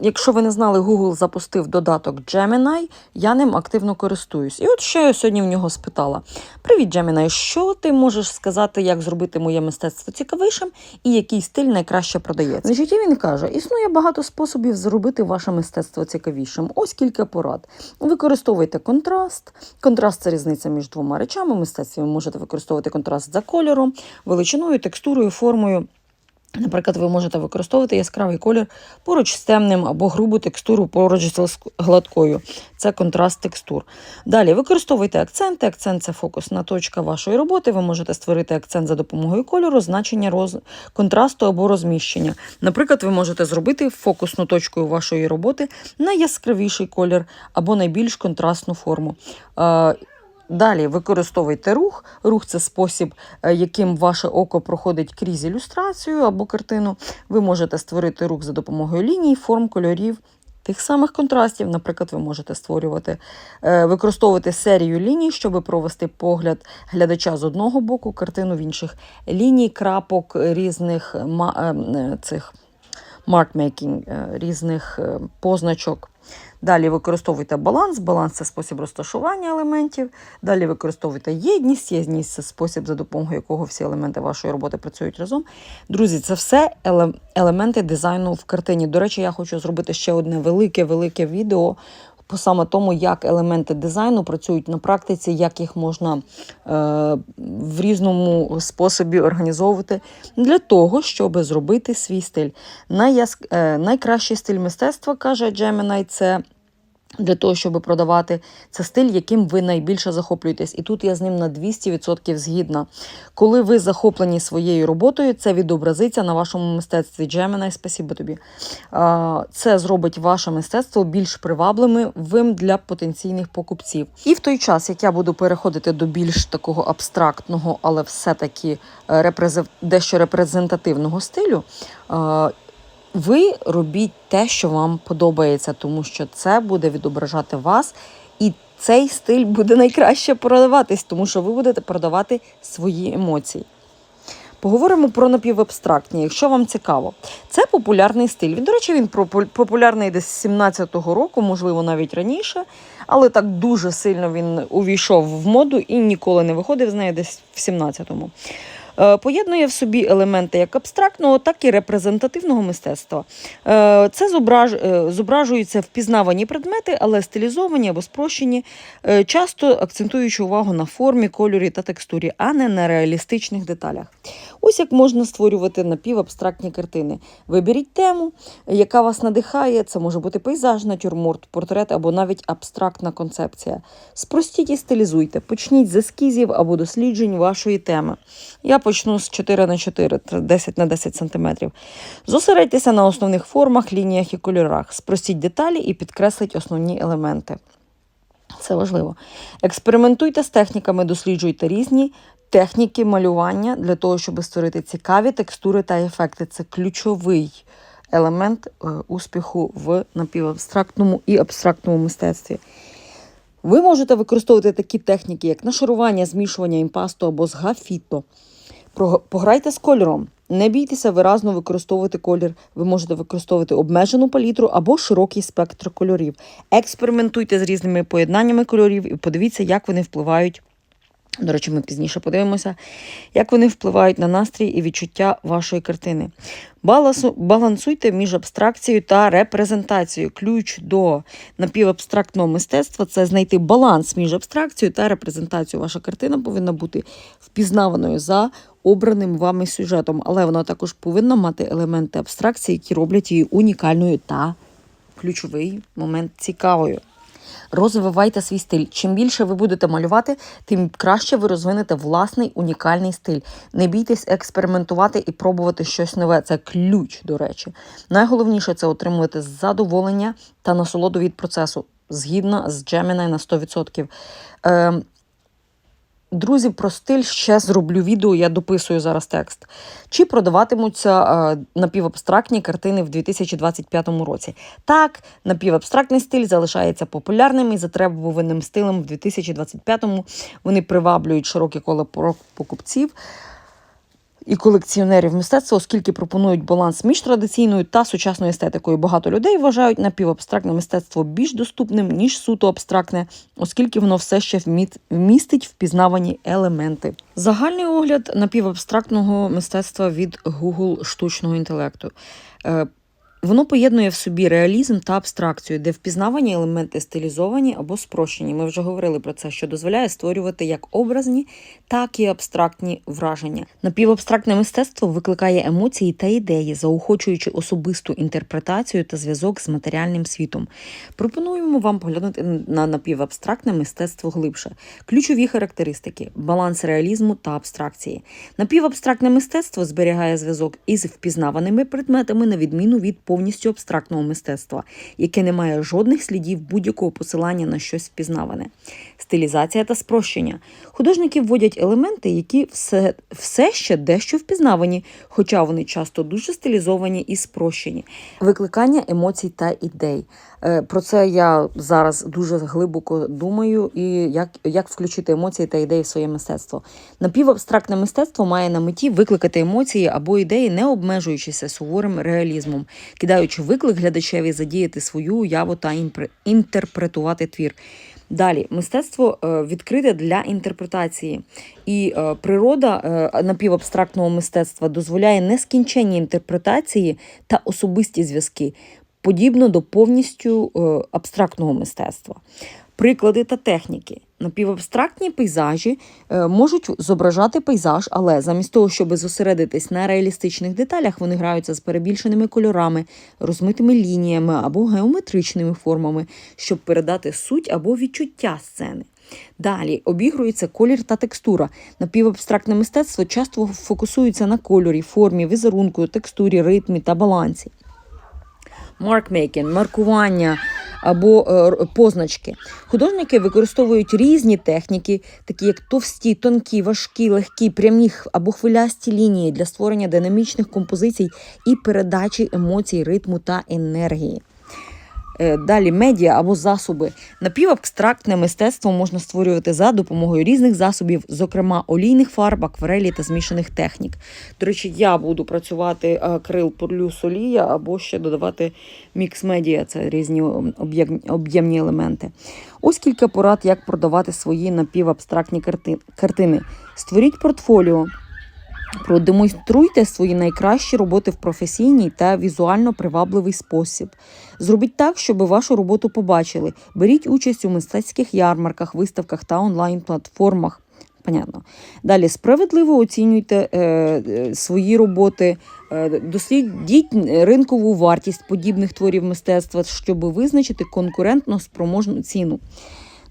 якщо ви не знали, Google запустив додаток Gemini, я ним активно користуюсь. І от що я сьогодні в нього спитала: Привіт, Gemini, що ти можеш сказати, як зробити моє мистецтво цікавішим і який стиль найкраще продається? Значить, він каже: існує багато способів зробити ваше мистецтво цікавішим. Ось кілька порад. Використовуйте контраст. Контраст це різниця між двома речами. В мистецтві ви можете використовувати контраст за кольором, величиною, текстурою, формою. Наприклад, ви можете використовувати яскравий колір поруч з темним або грубу текстуру поруч з гладкою. Це контраст текстур. Далі використовуйте акценти. Акцент це фокусна точка вашої роботи. Ви можете створити акцент за допомогою кольору, значення роз... контрасту або розміщення. Наприклад, ви можете зробити фокусну точкою вашої роботи найяскравіший колір або найбільш контрастну форму. Далі використовуйте рух. Рух це спосіб, е, яким ваше око проходить крізь ілюстрацію або картину. Ви можете створити рух за допомогою ліній, форм, кольорів. Тих самих контрастів, наприклад, ви можете створювати, е, використовувати серію ліній, щоб провести погляд глядача з одного боку, картину в інших ліній, крапок різних е, цих маркмейкінг, різних позначок. Далі використовуйте баланс. Баланс це спосіб розташування елементів. Далі використовуйте єдність. Єдність це спосіб, за допомогою якого всі елементи вашої роботи працюють разом. Друзі, це все елементи дизайну в картині. До речі, я хочу зробити ще одне велике-велике відео. По саме тому, як елементи дизайну працюють на практиці, як їх можна е, в різному способі організовувати для того, щоб зробити свій стиль. Найяск... Е, найкращий стиль мистецтва, каже Gemini, це для того, щоб продавати, це стиль, яким ви найбільше захоплюєтесь. І тут я з ним на 200% згідна. Коли ви захоплені своєю роботою, це відобразиться на вашому мистецтві. Gemini, спасибо тобі. Це зробить ваше мистецтво більш привабливим для потенційних покупців. І в той час, як я буду переходити до більш такого абстрактного, але все-таки е, дещо репрезентативного стилю. Ви робіть те, що вам подобається, тому що це буде відображати вас, і цей стиль буде найкраще продаватись, тому що ви будете продавати свої емоції. Поговоримо про напівабстрактні, якщо вам цікаво. Це популярний стиль. Він, до речі, він популярний десь з 17-го року, можливо, навіть раніше, але так дуже сильно він увійшов в моду і ніколи не виходив з неї десь в 17-му. Е, Поєднує в собі елементи як абстрактного, так і репрезентативного мистецтва. Е, Це зображ... е, зображуються впізнавані предмети, але стилізовані або спрощені, часто акцентуючи увагу на формі, кольорі та текстурі, а не на реалістичних деталях. Ось як можна створювати напівабстрактні картини. Виберіть тему, яка вас надихає. Це може бути пейзаж, натюрморт, портрет або навіть абстрактна концепція. Спростіть і стилізуйте. Почніть з ескізів або досліджень вашої теми. Я почну з 4 на 4, 10 на 10 см. Зосередьтеся на основних формах, лініях і кольорах. Спростіть деталі і підкресліть основні елементи. Це важливо. Експериментуйте з техніками, досліджуйте різні техніки малювання для того, щоб створити цікаві текстури та ефекти. Це ключовий елемент е, успіху в напівабстрактному і абстрактному мистецтві. Ви можете використовувати такі техніки, як нашарування, змішування імпасту або з гафіто. Про- Пограйте з кольором. Не бійтеся виразно використовувати колір. Ви можете використовувати обмежену палітру або широкий спектр кольорів. Експериментуйте з різними поєднаннями кольорів і подивіться, як вони впливають. До речі, ми пізніше подивимося, як вони впливають на настрій і відчуття вашої картини. Балансуйте між абстракцією та репрезентацією. Ключ до напівабстрактного мистецтва це знайти баланс між абстракцією та репрезентацією. Ваша картина повинна бути впізнаваною за обраним вами сюжетом, але вона також повинна мати елементи абстракції, які роблять її унікальною та ключовий момент цікавою. Розвивайте свій стиль. Чим більше ви будете малювати, тим краще ви розвинете власний унікальний стиль. Не бійтесь експериментувати і пробувати щось нове. Це ключ, до речі. Найголовніше це отримувати задоволення та насолоду від процесу. Згідно з Gemini на 100%. Ем, Друзі, про стиль ще зроблю відео, я дописую зараз текст. Чи продаватимуться е, напівабстрактні картини в 2025 році? Так, напівабстрактний стиль залишається популярним і затребуваним стилем в 2025-му. Вони приваблюють широке коло покупців. І колекціонерів мистецтва, оскільки пропонують баланс між традиційною та сучасною естетикою. Багато людей вважають напівабстрактне мистецтво більш доступним, ніж суто абстрактне, оскільки воно все ще вмістить впізнавані елементи. Загальний огляд напівабстрактного мистецтва від Google штучного інтелекту. Воно поєднує в собі реалізм та абстракцію, де впізнавані елементи стилізовані або спрощені. Ми вже говорили про це, що дозволяє створювати як образні, так і абстрактні враження. Напівабстрактне мистецтво викликає емоції та ідеї, заохочуючи особисту інтерпретацію та зв'язок з матеріальним світом. Пропонуємо вам поглянути на напівабстрактне мистецтво глибше. Ключові характеристики: баланс реалізму та абстракції. Напівабстрактне мистецтво зберігає зв'язок із впізнаваними предметами на відміну від повністю абстрактного мистецтва, яке не має жодних слідів будь-якого посилання на щось впізнаване. Стилізація та спрощення. Художники вводять елементи, які все, все ще дещо впізнавані, хоча вони часто дуже стилізовані і спрощені. Викликання емоцій та ідей. Е, Про це я зараз дуже глибоко думаю, і як, як включити емоції та ідеї в своє мистецтво. Напівабстрактне мистецтво має на меті викликати емоції або ідеї, не обмежуючися суворим реалізмом, кидаючи виклик глядачеві задіяти свою уяву та інтерпретувати твір. Далі мистецтво е, відкрите для інтерпретації, і е, природа е, напівабстрактного мистецтва дозволяє нескінченні інтерпретації та особисті зв'язки, подібно до повністю абстрактного мистецтва. Приклади та техніки. Напівабстрактні пейзажі е, можуть зображати пейзаж, але замість того, щоб зосередитись на реалістичних деталях, вони граються з перебільшеними кольорами, розмитими лініями або геометричними формами, щоб передати суть або відчуття сцени. Далі обігрується колір та текстура. Напівабстрактне мистецтво часто фокусується на кольорі, формі, візерунку, текстурі, ритмі та балансі маркмейкінг, маркування або е, позначки. Художники використовують різні техніки, такі як товсті, тонкі, важкі, легкі, прямі або хвилясті лінії для створення динамічних композицій і передачі емоцій, ритму та енергії. Е, Далі медіа або засоби. Напівабстрактне мистецтво можна створювати за допомогою різних засобів, зокрема олійних фарб, акварелі та змішаних технік. До речі, я буду працювати акрил плюс олія або ще додавати мікс медіа, це різні об'ємні елементи. Ось кілька порад, як продавати свої напівабстрактні картини. Створіть портфоліо. Продемонструйте свої найкращі роботи в професійній та візуально привабливий спосіб. Зробіть так, щоб вашу роботу побачили. Беріть участь у мистецьких ярмарках, виставках та онлайн-платформах. Понятно. Далі справедливо оцінюйте е, е, свої роботи, е, дослідіть ринкову вартість подібних творів мистецтва, щоб визначити конкурентно спроможну ціну.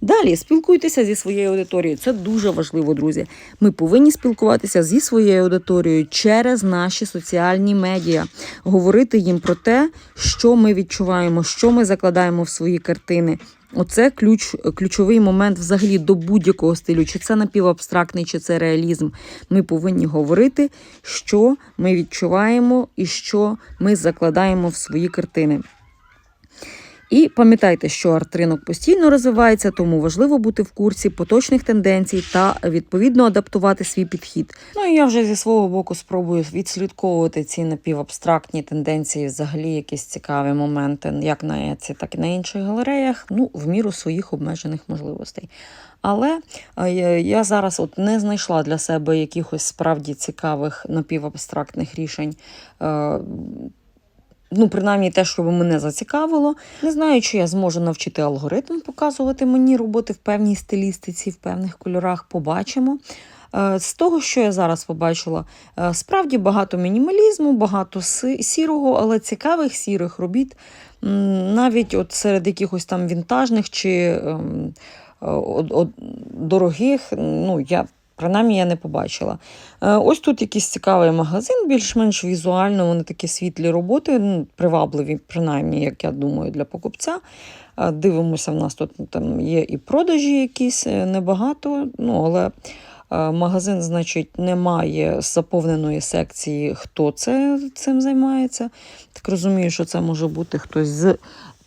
Далі спілкуйтеся зі своєю аудиторією. Це дуже важливо, друзі. Ми повинні спілкуватися зі своєю аудиторією через наші соціальні медіа, говорити їм про те, що ми відчуваємо, що ми закладаємо в свої картини. Оце ключ, ключовий момент взагалі до будь-якого стилю, чи це напівабстрактний, чи це реалізм. Ми повинні говорити, що ми відчуваємо і що ми закладаємо в свої картини. І пам'ятайте, що арт-ринок постійно розвивається, тому важливо бути в курсі поточних тенденцій та відповідно адаптувати свій підхід. Ну і я вже зі свого боку спробую відслідковувати ці напівабстрактні тенденції, взагалі якісь цікаві моменти, як на Еці, так і на інших галереях, ну в міру своїх обмежених можливостей. Але е, я зараз от не знайшла для себе якихось справді цікавих напівабстрактних рішень. Ну, принаймні те, що мене зацікавило. Не знаю, чи я зможу навчити алгоритм показувати мені роботи в певній стилістиці, в певних кольорах. Побачимо. Е, З того, що я зараз побачила, е, справді багато мінімалізму, багато сірого, але цікавих сірих робіт. Навіть от серед якихось там вінтажних чи ем, е, дорогих, ну, я принаймні я не побачила. Е, Ось тут якийсь цікавий магазин, більш-менш візуально, вони такі світлі роботи, ну, привабливі, принаймні, як я думаю, для покупця. Е, Дивимося, в нас тут там є і продажі якісь е, небагато, ну, але магазин, значить, не має заповненої секції, хто це цим займається. Так розумію, що це може бути хтось з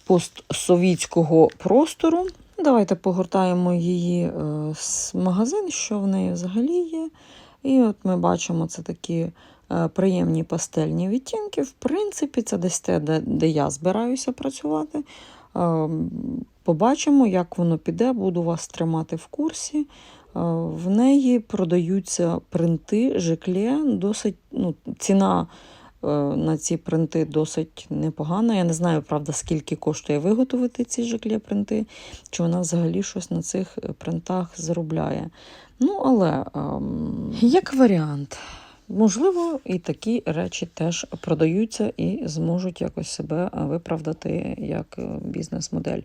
постсовітського простору. Давайте погортаємо її е, с- магазин, що в неї взагалі є. І от ми бачимо це такі е, приємні пастельні відтінки. В принципі, це десь те, де, я збираюся працювати. Е, Побачимо, як воно піде, буду вас тримати в курсі. Е, В неї продаються принти Жекле, досить ну, ціна е, на ці принти досить непогана. Я не знаю, правда, скільки коштує виготовити ці Жекле принти, чи вона взагалі щось на цих е, принтах заробляє. Ну, але ем, як варіант, можливо, і такі речі теж продаються і зможуть якось себе е, виправдати як е, бізнес-модель.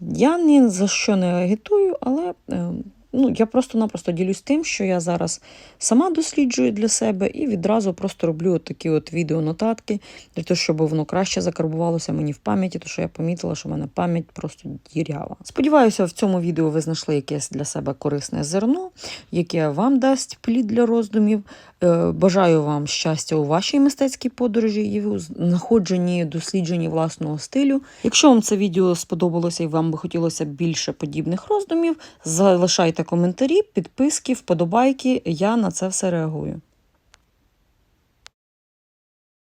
Я ні за що не агітую, але е, ну, я просто-напросто ділюсь тим, що я зараз сама досліджую для себе і відразу просто роблю от такі от відеонотатки, для того, щоб воно краще закарбувалося мені в пам'яті, тому що я помітила, що в мене пам'ять просто дірява. Сподіваюся, в цьому відео ви знайшли якесь для себе корисне зерно, яке вам дасть плід для роздумів. Е, Бажаю вам щастя у вашій мистецькій подорожі і у знаходженні, дослідженні власного стилю. Якщо вам це відео сподобалося і вам би хотілося більше подібних роздумів, залишайте коментарі, підписки, вподобайки. Я на це все реагую.